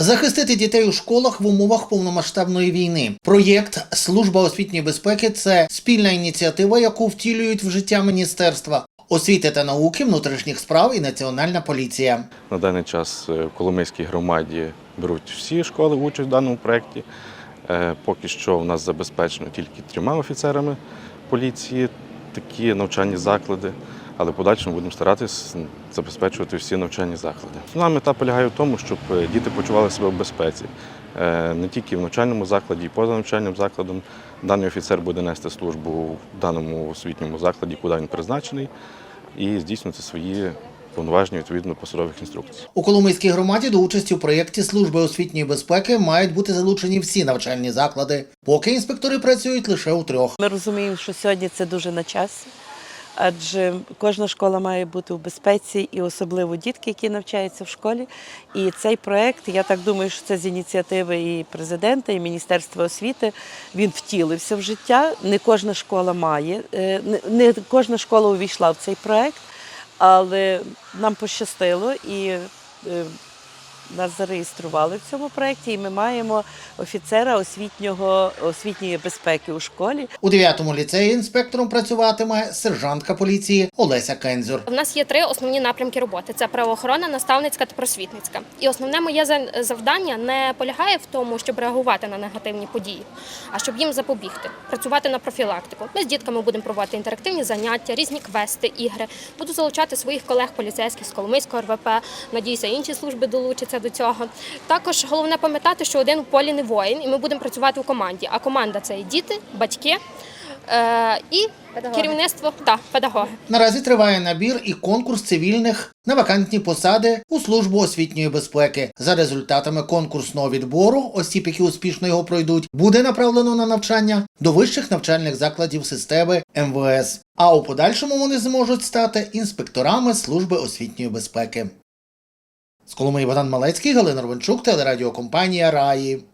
Захистити дітей у школах в умовах повномасштабної війни. Проєкт Служба освітньої безпеки це спільна ініціатива, яку втілюють в життя міністерства. Освіти та науки, внутрішніх справ і національна поліція. На даний час е, в Коломийській громаді беруть всі школи участь в даному проєкті. Е, Поки що в нас забезпечено тільки трьома офіцерами поліції такі навчальні заклади, але в подальшому будемо старатись забезпечувати всі навчальні заклади. Основна мета полягає в тому, щоб е, діти почували себе в безпеці. Е, Не тільки в навчальному закладі, і поза навчальним закладом. Даний офіцер буде нести службу в даному освітньому закладі, куди він призначений, і здійснювати свої повноваження відповідно посадових інструкцій. У Коломийській громаді до участі у проєкті Служби освітньої безпеки мають бути залучені всі навчальні заклади. Поки інспектори працюють лише у трьох. Ми розуміємо, що сьогодні це дуже на часі, адже кожна школа має бути у безпеці, і особливо дітки, які навчаються в школі. І цей проект, я так думаю, що це з ініціативи і президента, і Міністерства освіти. Він втілився в життя. Не кожна школа має, е, не- не кожна школа увійшла в цей проект, але нам пощастило і. Нас зареєстрували в цьому проєкті, і ми маємо офіцера освітнього освітньої безпеки у школі. У 9-му ліцеї інспектором працюватиме сержантка поліції Олеся Кензюр. У нас є три основні напрямки роботи: це правоохорона, наставницька та просвітницька. І основне моє завдання не полягає в тому, щоб реагувати на негативні події, а щоб їм запобігти, працювати на профілактику. Ми з дітками будемо проводити інтерактивні заняття, різні квести, ігри. Буду залучати своїх колег поліцейських з Коломийського РВП. Надіюся, інші служби долучаться до цього. Також головне пам'ятати, що один у полі не воїн, і ми будемо працювати у команді. А команда це і діти, батьки е- і керівництво та педагоги. Наразі триває набір і конкурс цивільних на вакантні посади у службу освітньої безпеки. За результатами конкурсного відбору осіб, які успішно його пройдуть, буде направлено на навчання до вищих навчальних закладів системи МВС. А у подальшому вони зможуть стати інспекторами служби освітньої безпеки. З Коломиї Богдан Малецький, Галина Ровенчук, телерадіокомпанія Раї.